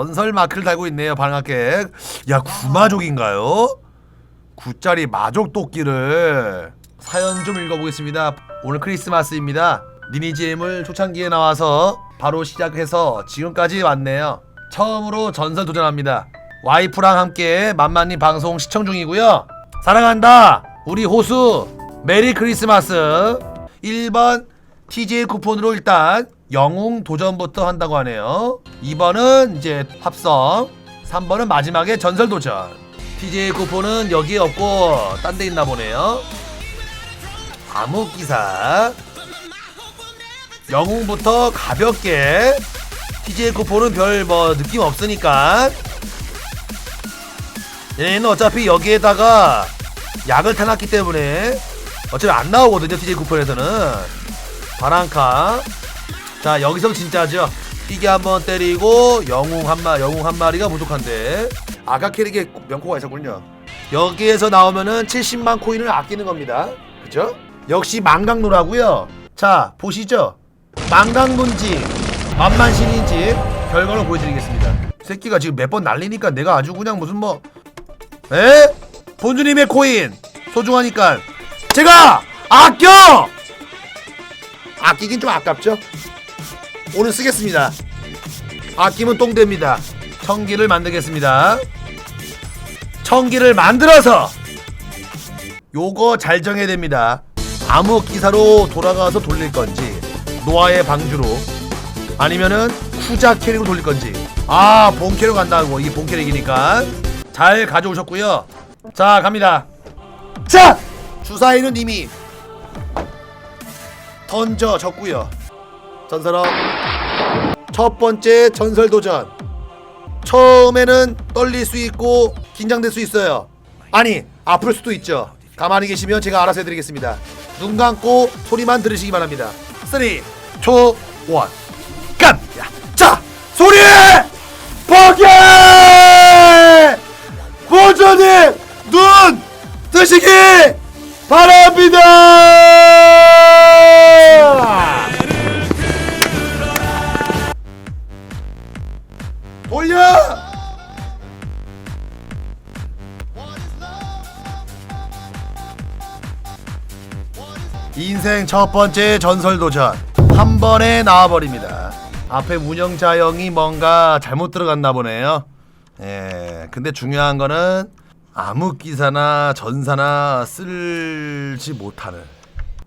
전설 마크를 달고 있네요 방학객. 야 구마족인가요? 구짜리 마족 도끼를. 사연 좀 읽어보겠습니다. 오늘 크리스마스입니다. 니니지엠을 초창기에 나와서 바로 시작해서 지금까지 왔네요. 처음으로 전설 도전합니다. 와이프랑 함께 만만님 방송 시청 중이고요. 사랑한다 우리 호수. 메리 크리스마스. 1번 TJ 쿠폰으로 일단 영웅 도전부터 한다고 하네요. 2번은 이제 합성 3번은 마지막에 전설 도전. TJ 쿠폰은 여기에 없고 딴 데 있나 보네요. 암흑기사. 영웅부터 가볍게. TJ 쿠폰은 별 뭐 느낌 없으니까. 얘는 어차피 여기에다가 약을 타놨기 때문에 어차피 안 나오거든요 TJ 쿠폰에서는. 바람카 자 여기서 진짜죠? 이게 한번 때리고 영웅 한마 영웅 한 마리가 부족한데. 아까 캐릭에 명코가 있었군요. 여기에서 나오면은 70만 코인을 아끼는 겁니다. 그죠? 역시 망강로라고요. 자 보시죠. 망강론지 만만신인지 결과로 보여드리겠습니다. 새끼가 지금 몇 번 날리니까 내가 아주 그냥 무슨 뭐 에? 본주님의 코인! 소중하니까. 제가 아껴! 아끼긴 좀 아깝죠 오늘 쓰겠습니다. 아끼면 똥됩니다. 청기를 만들겠습니다. 청기를 만들어서 요거 잘 정해야 됩니다. 암흑 기사로 돌아가서 돌릴 건지 노아의 방주로 아니면은 쿠자 캐릭으로 돌릴 건지. 아 본캐로 간다고 이게 본캐릭이니까. 잘 가져오셨고요. 자 갑니다. 자! 주사위는 이미 던져졌고요. 전설업 첫 번째 전설 도전. 처음에는 떨릴 수 있고 긴장될 수 있어요. 아니 아플 수도 있죠. 가만히 계시면 제가 알아서 해드리겠습니다. 눈 감고 소리만 들으시기 바랍니다. 3 2 1 깜! 야, 자 소리! 포기! 보조님 눈 뜨시기 바랍니다 돌려! 인생 첫 번째 전설 도전. 한 번에 나와버립니다. 앞에 운영자 형이 뭔가 잘못 들어갔나 보네요. 예 근데 중요한 거는 암흑 기사나 전사나 쓸지 못하는.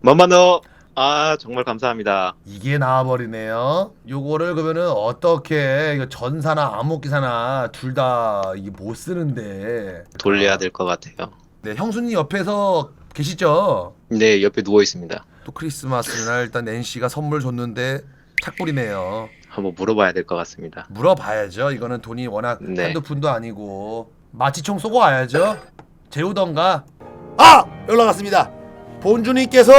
만만어 아 정말 감사합니다. 이게 나와버리네요. 요거를 그러면은 어떻게 이거 전사나 암흑기사나 둘 다 이게 못 쓰는데. 돌려야 될 것 같아요. 네, 형수님 옆에서 계시죠? 네 옆에 누워 있습니다. 또 크리스마스 날 일단 낸시가 선물 줬는데 착불이네요. 한번 물어봐야 될 것 같습니다. 물어봐야죠. 이거는 돈이 워낙 네. 한두 푼도 아니고 마취총 쏘고 와야죠. 재우던가. 아 연락 왔습니다. 본주님께서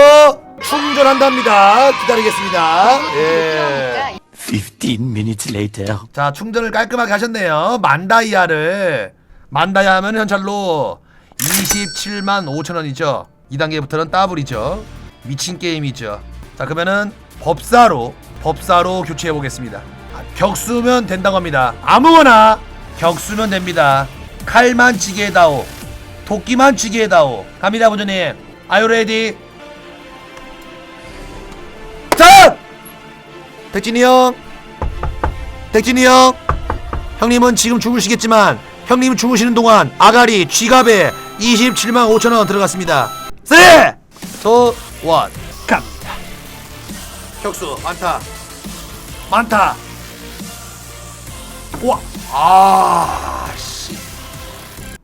충전한답니다. 기다리겠습니다. 예. 15 minutes later. 자 충전을 깔끔하게 하셨네요. 만다이아를. 만다이아 하면 현찰로 27만 5천 원이죠. 2단계부터는 더블이죠. 미친 게임이죠. 자 그러면은 법사로 법사로 교체해 보겠습니다. 아, 격수면 된다고 합니다. 아무거나 격수면 됩니다. 칼만 도끼만 쥐게 해다오. 갑니다 본주님 아유 레디 자 백진이 형 백진이 형. 형님은 지금 주무시겠지만 형님 주무시는 동안 아가리 쥐갑에 27만 5천원 들어갔습니다. 3 2 1 갑! 격수 많다. 많다. 우와. 아 씨.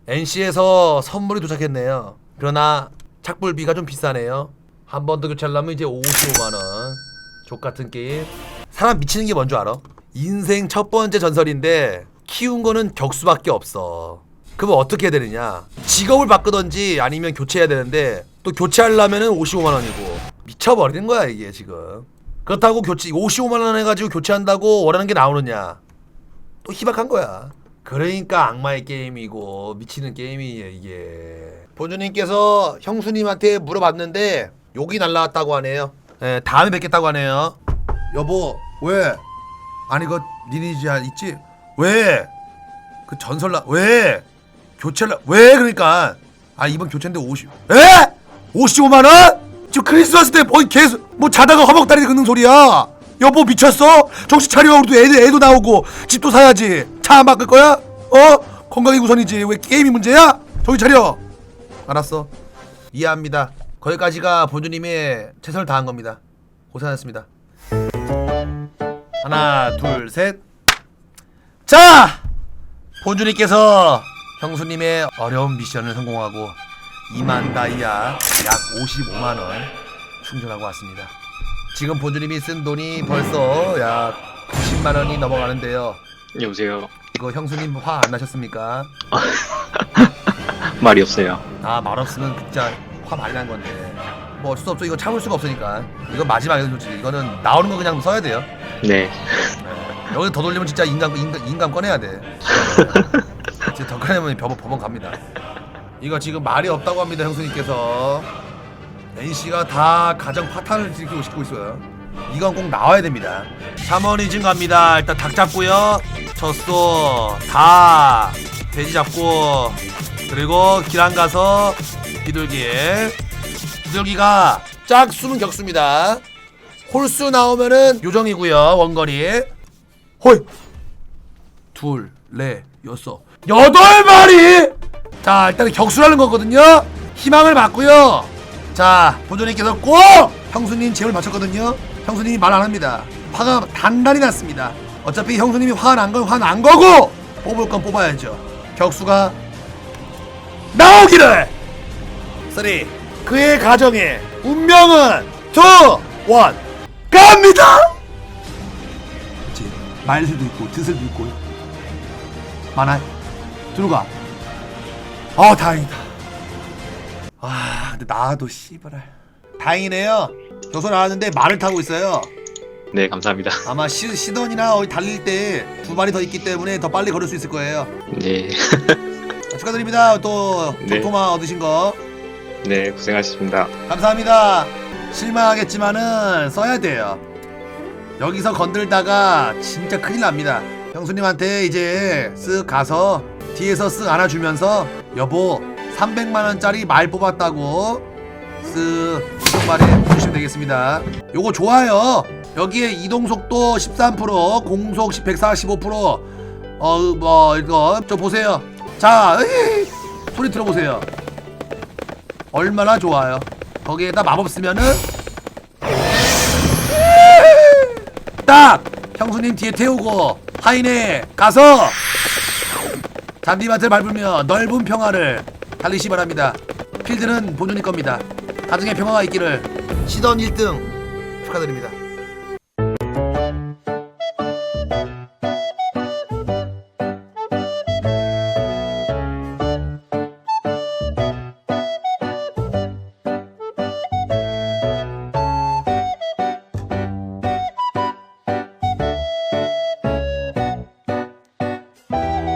NC에서 선물이 도착했네요. 그러나 착불비가 좀 비싸네요 한 번 더 교체하려면 이제 55만원 족같은 게임 사람 미치는 게 뭔 줄 알아? 인생 첫 번째 전설인데 키운 거는 격수밖에 없어. 그럼 어떻게 해야 되느냐? 직업을 바꾸던지 아니면 교체해야 되는데 또 교체하려면은 55만 원이고 미쳐버리는 거야 이게 지금. 그렇다고 교체 55만 원 해가지고 교체한다고 원하는 게 나오느냐? 또 희박한 거야. 그러니까 악마의 게임이고 미치는 게임이에요 이게. 본주님께서 형수님한테 물어봤는데 욕이 날라왔다고 하네요. 예, 다음에 뵙겠다고 하네요. 여보 왜? 아니 그 니니지 있지? 왜? 그 전설라 왜? 교체를 왜 그러니까 아 이번 교체인데 50 에? 55만 원? 지금 크리스마스 때 거의 계속 뭐 자다가 허벅다리 긁는 소리야 여보 미쳤어? 정신 차려 우리도 애도, 애도 나오고 집도 사야지 차 안 바꿀 거야? 어? 건강이 우선이지 왜 게임이 문제야? 정신 차려 알았어 이해합니다 거기까지가 본주님의 최선을 다한 겁니다 고생하셨습니다 하나 둘 셋 자! 본주님께서 형수님의 어려운 미션을 성공하고 2만 다이아 약 55만 원 충전하고 왔습니다. 지금 본주님이 쓴 돈이 벌써 약 90만 원이 넘어가는데요. 여보세요. 이거 형수님 화 안 나셨습니까? 말이 없어요. 아, 말 없으면 진짜 화 많이 난 건데. 뭐 어쩔 수 없어. 이거 참을 수가 없으니까. 이건 마지막이에요, 솔직히. 이거는 나오는 거 그냥 써야 돼요. 네. 여기 더 돌리면 진짜 인감 인감, 인감 꺼내야 돼. 진짜 더 꺼내면 법원 법원 갑니다. 이거 지금 말이 없다고 합니다 형수님께서. NC가 다 가정 파탄을 일으키고 싶고 있어요. 이건 꼭 나와야 됩니다. 샤머니즘 갑니다. 일단 닭 잡고요. 젖소 다 돼지 잡고 그리고 기란 가서 비둘기 비둘기가 짝 숨은 격수입니다. 홀수 나오면은 요정이고요 원거리. 헐 둘, 넷, 여섯. 여덟 마리! 자 일단은 격수라는 거거든요. 희망을 받고요. 자 본조님께서 꼭 형수님 제을 맞췄거든요. 형수님이 말 안 합니다. 화가 단단히 났습니다. 어차피 형수님이 화가 난건 화 난 거고 뽑을 건 뽑아야죠. 격수가 나오기를. 쓰리. 그의 가정에 운명은 투, 원. 갑니다! 그치. 말들도 있고 드슬도 있고. 많아 들어가. 어 다행이다. 아 근데 나도 씨발알 다행이네요. 교소 나왔는데 말을 타고 있어요. 네, 감사합니다. 아마 시, 시던이나 어디 달릴 때 두 마리 더 있기 때문에 더 빨리 걸을 수 있을 거예요. 네. 자, 축하드립니다 또 네. 도토마 얻으신 거 네, 고생하셨습니다. 감사합니다. 실망하겠지만은 써야 돼요. 여기서 건들다가 진짜 큰일 납니다. 형수님한테 이제 쓱 가서 뒤에서 쓱 안아주면서 여보 300만 원짜리 말 뽑았다고 쓱 이동말에 주시면 되겠습니다. 요거 좋아요. 여기에 이동 속도 13%, 공속 145%. 어, 뭐 이거 저 보세요. 자, 으이, 소리 들어보세요. 얼마나 좋아요. 거기에다 마법 쓰면은 딱 형수님 뒤에 태우고 하인에 가서 잔디밭을 밟으며 넓은 평화를 달리시 바랍니다. 필드는 본연이 겁니다. 가정에 평화가 있기를 시던 1등 축하드립니다.